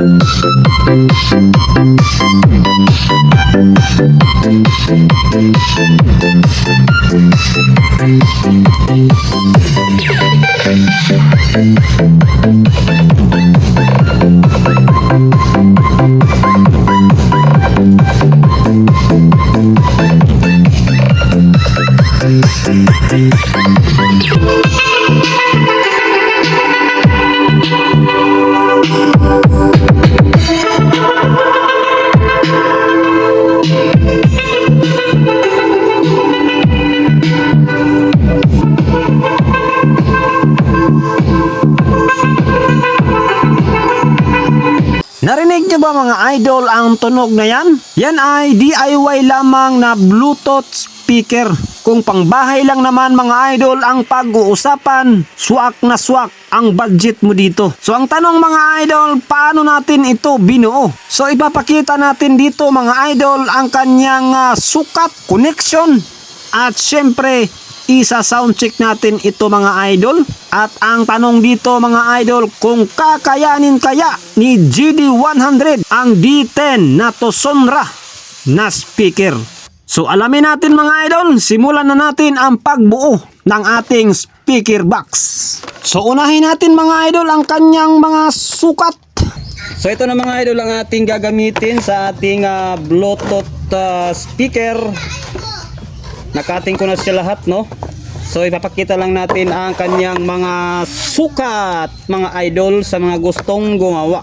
Thank you. Idol ang tunog na yan? Yan ay DIY lamang na Bluetooth speaker. Kung pangbahay lang naman mga idol ang pag-uusapan, swak na swak ang budget mo dito. So ang tanong mga idol, paano natin ito binuo? So ipapakita natin dito mga idol ang kanyang ah, sukat, connection, at syempre isa sound check natin ito mga idol. At ang tanong dito mga idol kung kakayanin kaya ni GD100 ang D10 na Tosonra na speaker. So alamin natin mga idol, simulan na natin ang pagbuo ng ating speaker box. So unahin natin mga idol ang kanyang mga sukat. So ito na mga idol ang ating gagamitin sa ating ah, Bluetooth ah, speaker Nakating ko na siya lahat, no? So ipapakita lang natin ang kanyang mga sukat, mga idol sa mga gustong gumawa.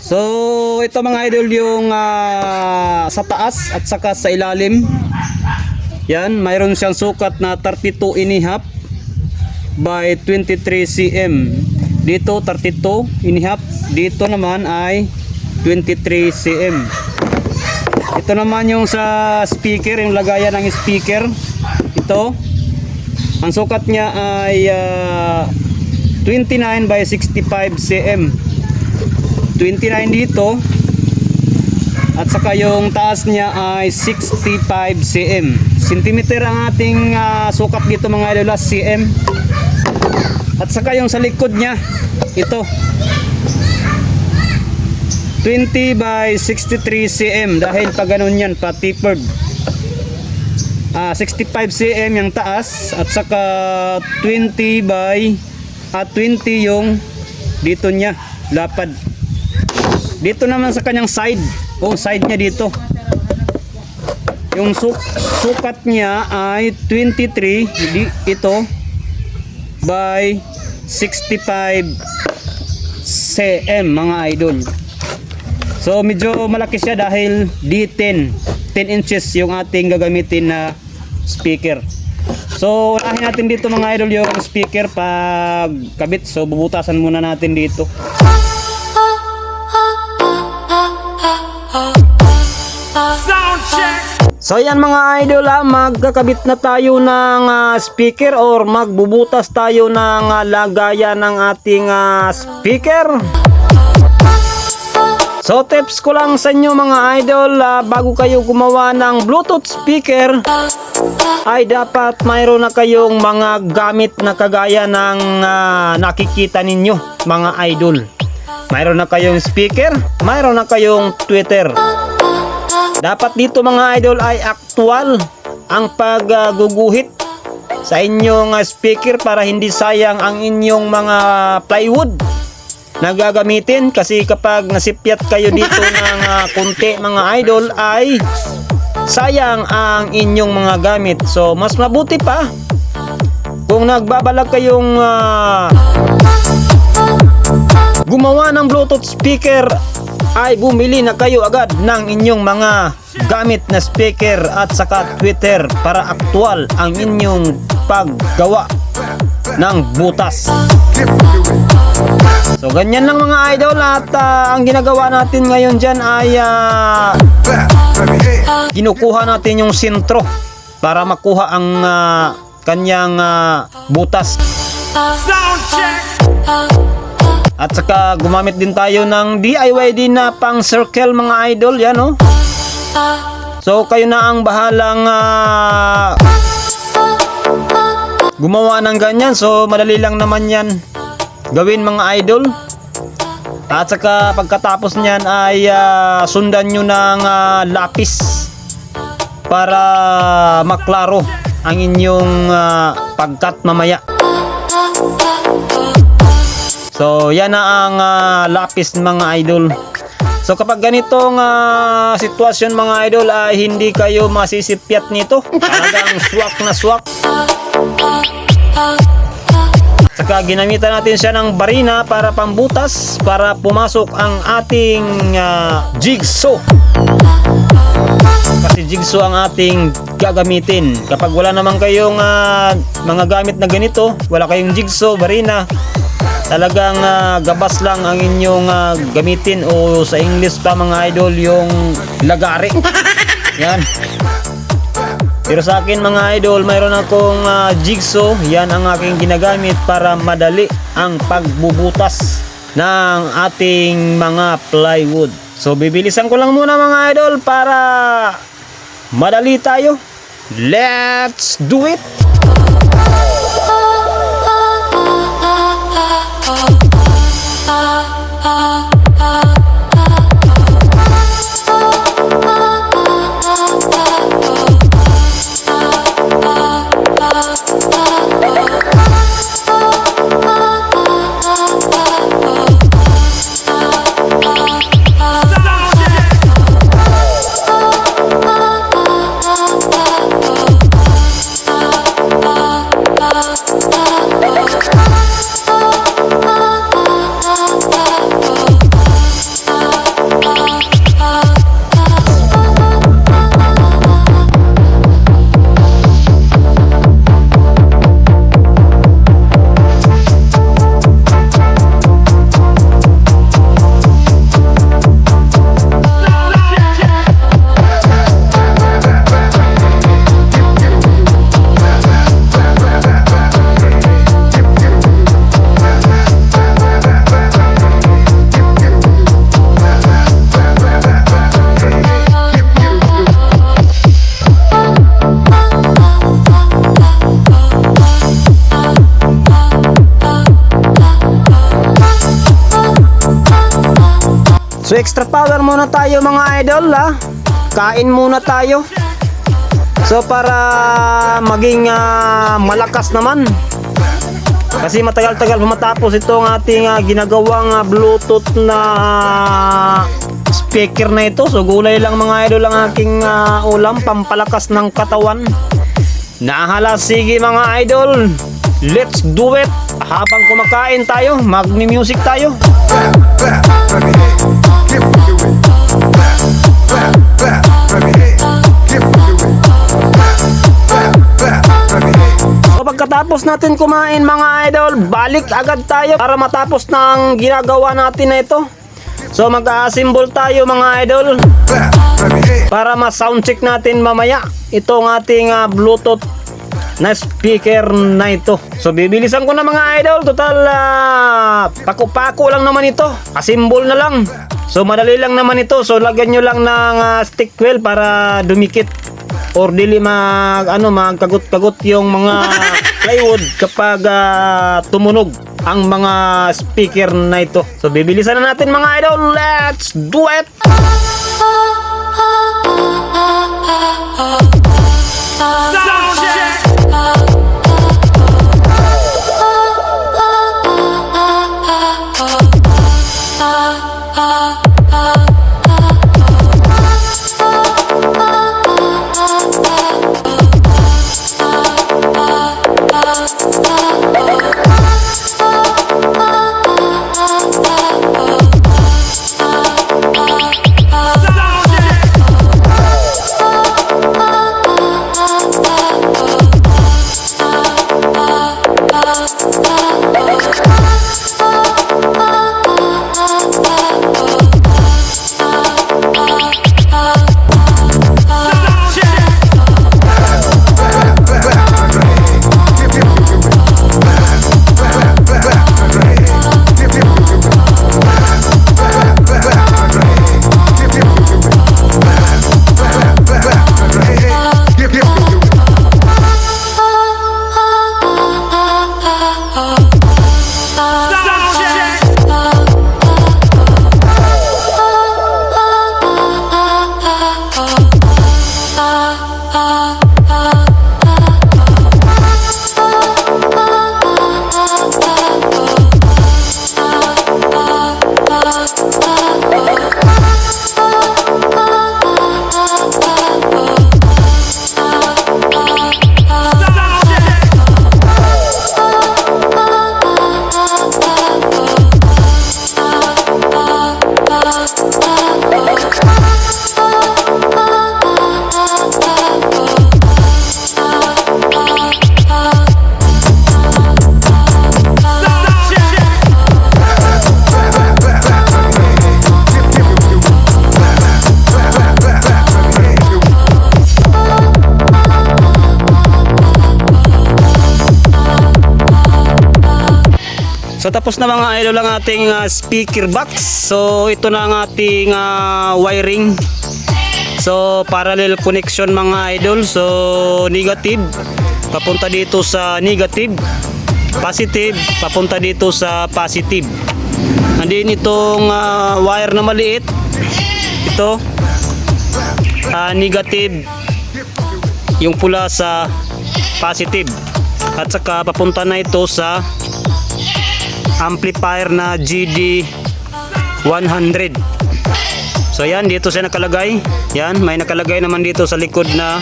So ito mga idol yung ah, sa taas at saka sa ilalim. Yan, mayroon siyang sukat na 32 and half by 23 cm. Dito 32 and half, dito naman ay 23 cm. Ito naman yung sa speaker, yung lagayan ng speaker. Ito. Ang sukat niya ay ah, 29 by 65 cm. 29 dito. At saka yung taas niya ay 65 cm. Centimeter ang ating ah, sukat dito mga idol, ah, cm. At saka yung sa likod niya, ito. 20 by 63 cm. Dahil pa ganun yan pa tapered ah 65 cm yung taas at saka 20 by at 20 yung dito niya lapad. Dito naman sa kanyang side. Oh side niya dito. Yung su- sukat niya ay 23 di, ito by 65 cm mga idol So medyo malaki siya dahil D10 10 inches yung ating gagamitin na speaker. So unahin natin dito mga idol yung speaker pag kabit. So bubutasan muna natin dito. So yan mga idol ha, magkakabit na tayo ng ah, speaker or magbubutas tayo ng ah, lagayan ng ating ah, speaker. So tips ko lang sa inyo mga idol ah, bago kayo gumawa ng Bluetooth speaker ay dapat mayroon na kayong mga gamit na kagaya ng ah, nakikita ninyo mga idol. Mayroon na kayong speaker, mayroon na kayong Twitter. Dapat dito mga idol ay aktual ang pagguguhit sa inyong ah, speaker para hindi sayang ang inyong mga plywood na gagamitin kasi kapag nasipyat kayo dito ng ah, kunti mga idol ay sayang ang inyong mga gamit. So mas mabuti pa kung nagbabalak kayong ah, gumawa ng Bluetooth speaker ay bumili na kayo agad ng inyong mga gamit na speaker at saka Twitter para aktual ang inyong paggawa ng butas. So ganyan lang mga idol at ah, ang ginagawa natin ngayon dyan ay ah, kinukuha natin yung sentro para makuha ang ah, kanyang ah, butas. At saka gumamit din tayo ng DIY din na pang circle mga idol yan oh. So kayo na ang bahalang ah, gumawa ng ganyan. So madali lang naman yan gawin mga idol. At saka pagkatapos niyan ay ah, sundan nyo ng ah, lapis para maklaro ang inyong ah, pagkat mamaya. So yan na ang ah, lapis mga idol. So kapag ganitong ah, sitwasyon mga idol ay hindi kayo masisipyat nito. Talagang swak na swak. Saka ginamitan natin siya ng barina para pambutas para pumasok ang ating ah, jigsaw. Kasi jigsaw ang ating gagamitin. Kapag wala naman kayong ah, mga gamit na ganito, wala kayong jigsaw, barina, talagang ah, gabas lang ang inyong ah, gamitin o sa English pa mga idol yung lagari. Yan. Pero sa akin mga idol, mayroon akong ah, jigsaw. Yan ang aking ginagamit para madali ang pagbubutas ng ating mga plywood. So bibilisan ko lang muna mga idol para madali tayo. Let's do it! So extra power muna tayo mga idol ha. Kain muna tayo. So para maging ah, malakas naman. Kasi matagal-tagal matapos itong ating ah, ginagawang ah, Bluetooth na ah, speaker na ito. So gulay lang mga idol ang aking ah, ulam pampalakas ng katawan. Nahala sige mga idol. Let's do it. Habang kumakain tayo, magmi-music tayo. Pagkatapos natin kumain mga idol, balik agad tayo para matapos ang ginagawa natin na ito. So mag-assemble tayo mga idol para ma-sound check natin mamaya itong ating ah, Bluetooth na speaker na ito. So bibilisan ko na mga idol, total ah, paku-pako lang naman ito. Asimbol na lang. So madali lang naman ito. So lagyan nyo lang ng uh, stick wheel para dumikit or dili mag ano magkagot-kagot yung mga plywood kapag uh, tumunog ang mga speaker na ito. So bibilisan na natin mga idol. Let's do it. Ah ah. are. So tapos na mga idol ang ating ah, speaker box. So ito na ang ating ah, wiring. So parallel connection mga idol. So negative papunta dito sa negative. Positive papunta dito sa positive. Andin itong ah, wire na maliit. Ito ah, negative yung pula sa positive at saka papunta na ito sa amplifier na GD 100 so yan dito siya nakalagay. Yan may nakalagay naman dito sa likod na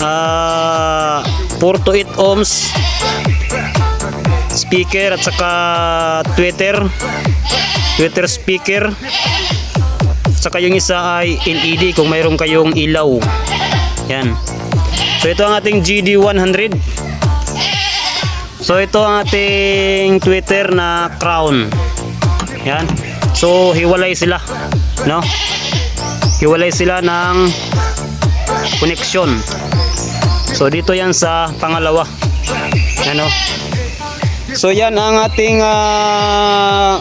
ah 4 to 8 ohms speaker at saka Twitter. Twitter speaker. Saka yung isa ay LED kung mayroon kayong ilaw. Yan. So ito ang ating GD 100 so ito ang ating Twitter na crown. Yan. So hiwalay sila no? Hiwalay sila ng connection so dito yan sa pangalawa. Ano? So yan ang ating ah,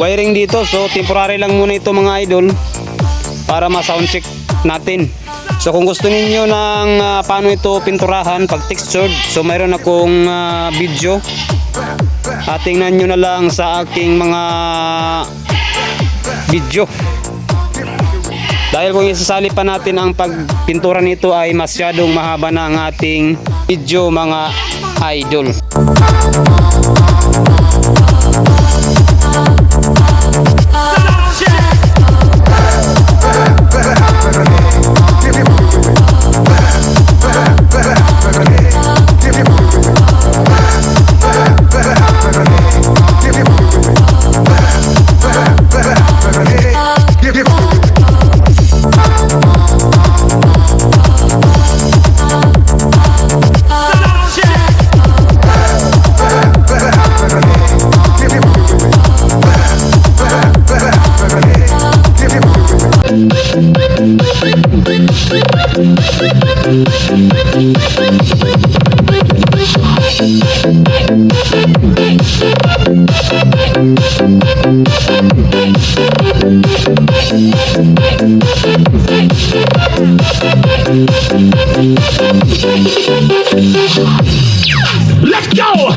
wiring dito. So temporary lang muna ito mga idol para ma-sound check natin So kung gusto ninyo ng uh, paano ito pinturahan pag textured, so mayroon akong uh, video. At tingnan nyo na lang sa aking mga video. Dahil kung isasali pa natin ang pagpintura nito ay masyadong mahaba na ang ating video mga idol. Thank Let's go!